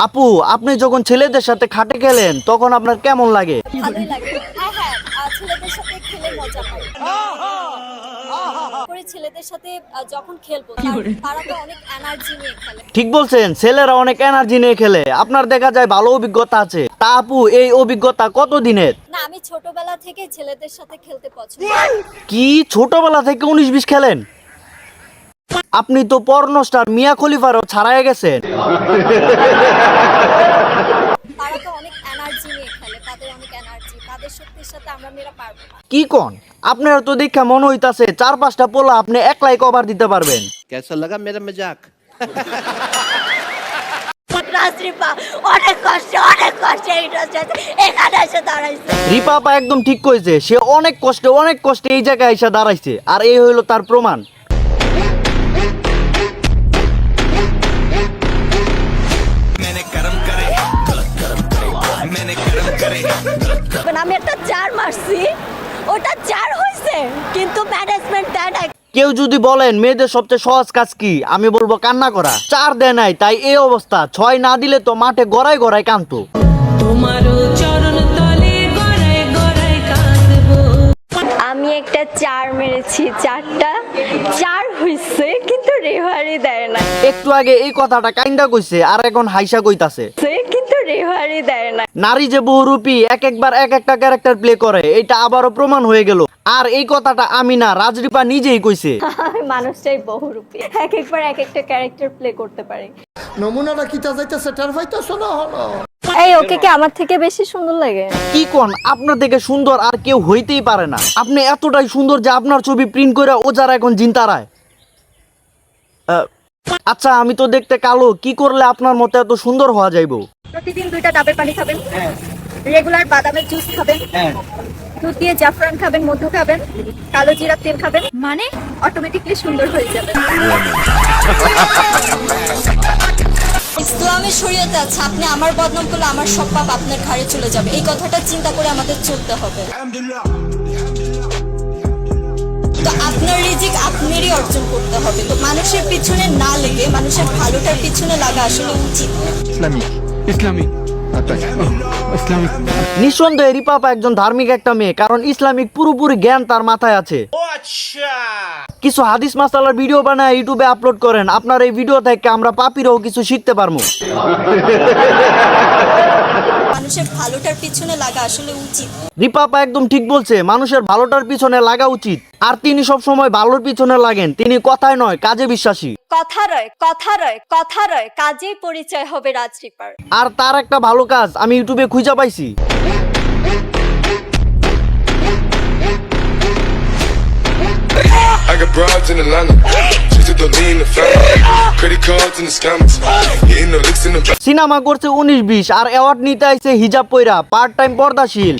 আপু আপনি যখন ছেলেদের সাথে খাটে খেলেন তখন আপনার কেমন লাগে ছেলেদের সাথে খেলে মজা ছেলেদের সাথে যখন খেলব তারা তো অনেক এনার্জি নিয়ে খেলে। ঠিক বলছেন ছেলেরা অনেক এনার্জি নিয়ে খেলে। আপনার দেখা যায় ভালো অভিজ্ঞতা আছে। তা আপু এই অভিজ্ঞতা কত দিনের না আমি ছোটবেলা থেকে ছেলেদের সাথে খেলতে পছন্দ কি? ছোটবেলা থেকে উনিশ বিশ খেলেন? আপনি তো পর্ন স্টার মিয়া খলিফারও ছাড়াই গেছেন তারা তো অনেক এনার্জি নিয়ে খেলে তাদের অনেক এনার্জি তাদের শক্তির কি কোন? তো দেখা মনে হইতাছে চার পাঁচটা পোলা আপনি একলাই কভার দিতে পারবেন। কেসা লাগা মেরা মজাক? একদম ঠিক কইছে সে অনেক কষ্টে অনেক কষ্টে এই জায়গায় এসে দাঁড়াইছে আর এই হইল তার প্রমাণ। আমি একটা চার মারছি ওটা চার হয়েছে কিন্তু ম্যানেজমেন্ট দেয় না কেউ যদি বলেন মেয়েদের সবচেয়ে সহজ কাজ কি? আমি বলব কান্না করা। চার দেয় নাই তাই এই অবস্থা। ছয় না দিলে তো মাঠে গড়াই গড়াই কানতো আমি একটা চার মেরেছি চারটা চার হইছে কিন্তু রেফারি দেয় না একটু আগে এই কথাটা কাইন্দা কইছে আর এখন হাইসা কইতাছে। রেফারি দেয় না। নারী যে বহুরূপী এক একবার এক একটা ক্যারেক্টার প্লে করে এটা আবারও প্রমাণ হয়ে গেল। আর এই কথাটা আমি না রাজরিপা নিজেই কইছে। মানুষটাই বহুরূপী। এক একবার এক একটা ক্যারেক্টার প্লে করতে পারে। নমুনাটা কিতা যাইতেছে টের পাইতেছ না হলো? এই ওকে কি আমার থেকে বেশি সুন্দর লাগে? কি কোন? আপনার থেকে সুন্দর আর কেউ হইতেই পারে না। আপনি এতটাই সুন্দর যে আপনার ছবি প্রিন্ট করে ও যারা এখন জিন্তারায় আহ, আচ্ছা আমি তো দেখতে কালো। কি করলে আপনার মতো এত সুন্দর হওয়া যাইবো? প্রতিদিন দুইটা ডাবের পানি খাবেন। রেগুলার বাদামের জুস খাবেন। দুধ দিয়ে জাফরান খাবেন মধু খাবেন কালো জিরা তেল খাবেন। মানে? অটোমেটিকলি সুন্দর হয়ে যাবে। ইসলামের শরীয়তে আছে আপনি আমার বদনাম করলে আমার সব পাপ আপনার ঘাড়ে চলে যাবে। এই কথাটা চিন্তা করে আমাদের চলতে হবে। তো আপনার রিজিক আপনারই অর্জন করতে হবে। তো মানুষের পিছনে না লেগে মানুষের ভালোটার পিছনে লাগা আসলে উচিত ইসলামিক। ইসলামিক আচ্ছা ইসলামিক নিঃসন্দেহে রিপাপা একজন ধার্মিক একটা মেয়ে কারণ ইসলামিক পুরোপুরি জ্ঞান তার মাথায় আছে। কিছু হাদিস মাসালার ভিডিও বানায় ইউটিউবে আপলোড করেন। আপনার এই ভিডিও থেকে আমরা পাপিরাও কিছু শিখতে পারব। মানুষের ভালোটার পিছনে লাগা আসলে উচিত। রিপাপা একদম ঠিক বলছে মানুষের ভালোটার পিছনে লাগা উচিত। আর তিনি সব সময় ভালোর পিছনে লাগেন। তিনি কথায় নয় কাজে বিশ্বাসী। কথা রয় কথা রয় কথা রয় কাজেই পরিচয় হবে রাজরিপার আর তার একটা ভালো কাজ আমি ইউটিউবে খুঁজে পাইছি। in the lineup. Just the lean, the family. Credit cards and the scammers. Getting no licks in the back. Cinema করছে উনিশ বিশ আর অ্যাওয়ার্ড নিতে আইছে হিজাব পয়রা পার্ট টাইম পর্দাশীল